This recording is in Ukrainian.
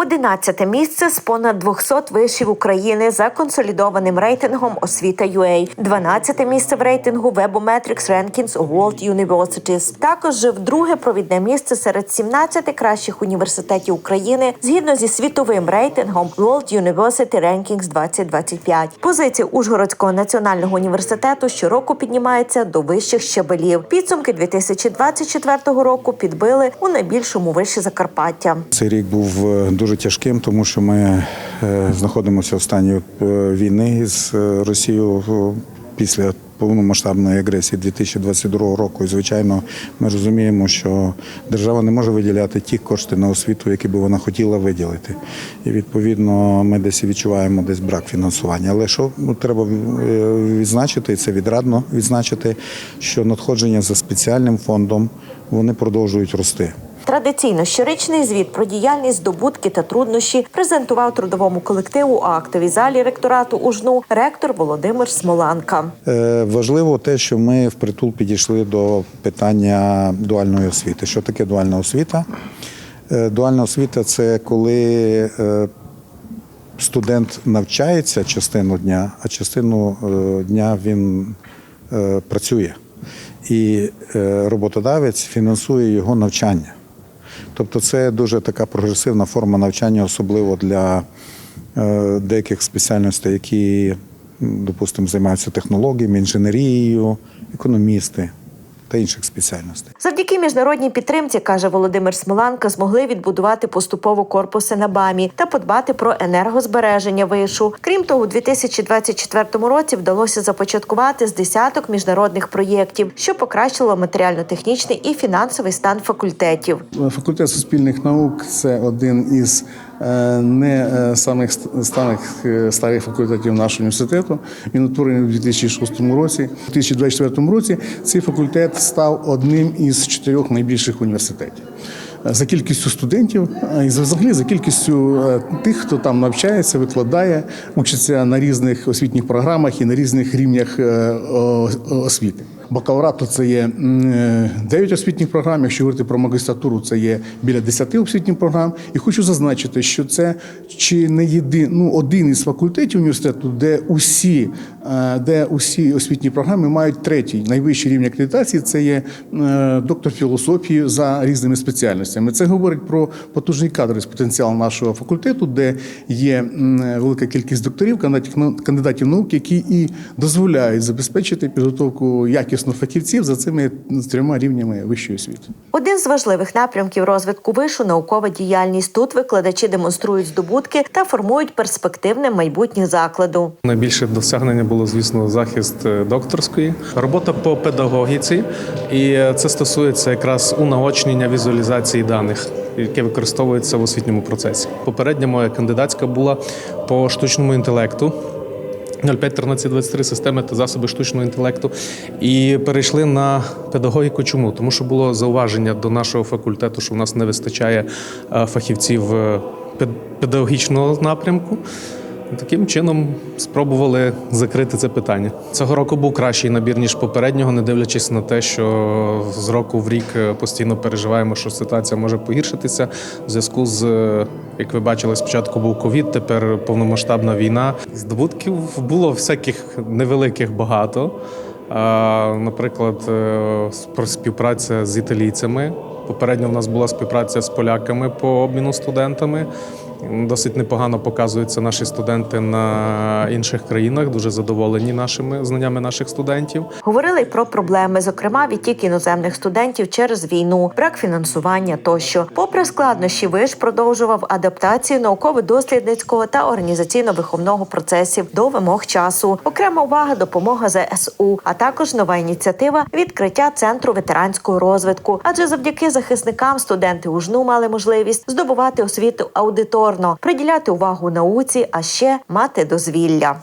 11 місце з понад 200 вишів України за консолідованим рейтингом освіта UA. 12 місце в рейтингу Webometrics Rankings World Universities. Також вдруге провідне місце серед 17 кращих університетів України згідно зі світовим рейтингом World University Rankings 2025. Позиція Ужгородського національного університету щороку піднімається до вищих щабелів. Підсумки 2024 року підбили у найбільшому виші Закарпаття. Цей рік був е, дуже тяжким, тому що ми е, знаходимося в стані е, війни з е, Росією після повномасштабної агресії 2022 року. І звичайно, ми розуміємо, що держава не може виділяти ті кошти на освіту, які би вона хотіла виділити. І відповідно ми десь відчуваємо десь брак фінансування. Але що ну, треба відзначити, і це відрадно відзначити, що надходження за спеціальним фондом вони продовжують рости. Традиційно щорічний звіт про діяльність, здобутки та труднощі презентував трудовому колективу у актовій залі ректорату УЖНУ ректор Володимир Смоланка. Е, Важливо те, що ми впритул підійшли до питання дуальної освіти. Що таке дуальна освіта? Е, Дуальна освіта це коли е, студент навчається частину дня, а частину е, дня він е, працює. І е, роботодавець фінансує його навчання. Тобто це дуже така прогресивна форма навчання, особливо для е, деяких спеціальностей, які, допустимо, займаються технологіями, інженерією, економісти та інших спеціальностей. Завдяки міжнародній підтримці, каже Володимир Смоланка, змогли відбудувати поступово корпуси на БАМі та подбати про енергозбереження вишу. Крім того, у 2024 році вдалося започаткувати з десяток міжнародних проєктів, що покращило матеріально-технічний і фінансовий стан факультетів. Факультет суспільних наук це один із не е, самих старих, е, старих факультетів нашого університету. Він утворений у 2006 році. У 2024 році цей факультет став одним із чотирьох найбільших університетів. Е, За кількістю студентів і взагалі за кількістю тих, хто там навчається, викладає, учиться на різних освітніх програмах і на різних рівнях е, о- то це є 9 освітніх програм. Якщо говорити про магістратуру, це є біля 10 освітніх програм. І хочу зазначити, що це чи не єдин, ну, один із факультетів університету, де усі, е, де усі освітні програми мають третій найвищий рівень акредитації. Це є е, доктор філософії за різними спеціальностями. Це говорить про потужний кадровий потенціал нашого факультету, де є велика кількість докторів, кандидатів наук, які і дозволяють забезпечити підготовку якісно фахівців за цими трьома рівнями вищої освіти. Один з важливих напрямків розвитку вишу наукова діяльність. Тут викладачі демонструють здобутки та формують перспективне майбутнє закладу. Найбільше досягнення було, звісно, захист е, докторської, робота по педагогіці, і е, це стосується якраз унаочнення візуалізації даних, яке використовується в освітньому процесі. Попередня моя кандидатська була по штучному інтелекту. 05-13-23 системи та засоби штучного інтелекту і перейшли на педагогіку. Чому? Тому що було зауваження до нашого факультету, що в нас не вистачає е, фахівців педагогічного напрямку. Таким чином спробували закрити це питання. Цього року був кращий набір ніж попереднього, не дивлячись на те, що з року в рік е, постійно переживаємо, що ситуація може погіршитися в зв'язку з, е, як ви бачили, спочатку був ковід, тепер повномасштабна війна. Здобутків було всяких невеликих багато. Наприклад, е, співпраця з італійцями. Попередньо в нас була співпраця з поляками по обміну студентами. Досить непогано показуються наші студенти на інших країнах. Дуже задоволені нашими знаннями наших студентів. Говорили й про проблеми, зокрема відтік іноземних студентів через війну, брак фінансування тощо. Попри складнощі, виш продовжував адаптацію науково-дослідницького та організаційно-виховного процесів до вимог часу. Окрема увага допомога ЗСУ, а також нова ініціатива відкриття центру ветеранського розвитку. Адже завдяки захисникам студенти УЖНУ мали можливість здобувати освіту аудиторно, приділяти увагу науці, а ще мати дозвілля.